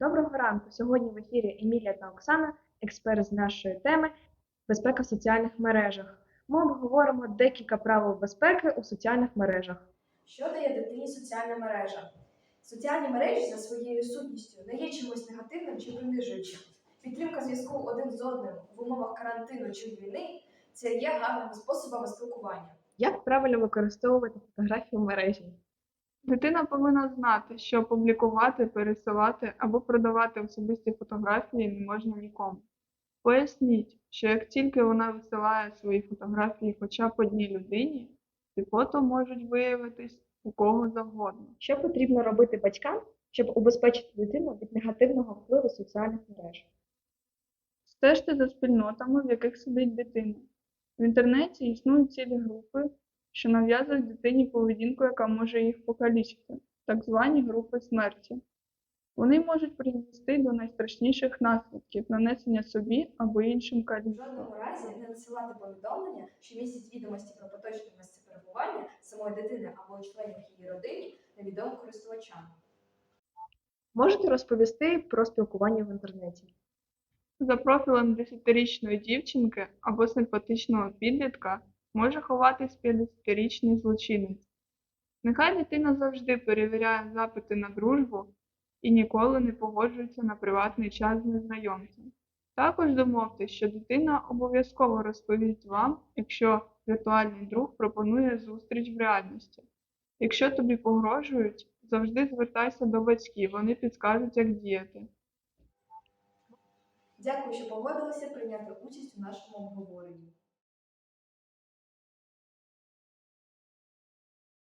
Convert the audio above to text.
Доброго ранку! Сьогодні в ефірі Емілія та Оксана, експерт з нашої теми безпека в соціальних мережах. Ми обговоримо декілька правил безпеки у соціальних мережах. Що дає дитині соціальна мережа? Соціальні мережі за своєю сутністю не є чимось негативним чи принижуючим. Підтримка зв'язку один з одним в умовах карантину чи війни це є гарними способами спілкування. Як правильно використовувати фотографії в мережі? Дитина повинна знати, що публікувати, пересилати або продавати особисті фотографії не можна нікому. Поясніть, що як тільки вона висилає свої фотографії хоча б одній людині, ці фото можуть виявитись у кого завгодно. Що потрібно робити батькам, щоб убезпечити дитину від негативного впливу соціальних мереж? Стежте за спільнотами, в яких сидить дитина. В інтернеті існують цілі групи, що нав'язують дитині поведінку, яка може їх покалічити, так звані групи смерті. Вони можуть призвести до найстрашніших наслідків нанесення собі або іншим В жодному разі не надсилати повідомлення, що містять відомості про поточне місце перебування самої дитини або членів її родини невідомим користувачам. Можете розповісти про спілкування в інтернеті? За профілем 10-річної дівчинки або симпатичного підлітка може ховатись 50-річний злочинець. Нехай дитина завжди перевіряє запити на дружбу і ніколи не погоджується на приватний час з незнайомцем. Також домовтесь, що дитина обов'язково розповість вам, якщо віртуальний друг пропонує зустріч в реальності. Якщо тобі погрожують, завжди звертайся до батьків, вони підскажуть, як діяти. Дякую, що погодилися прийняти участь у нашому обговоренні.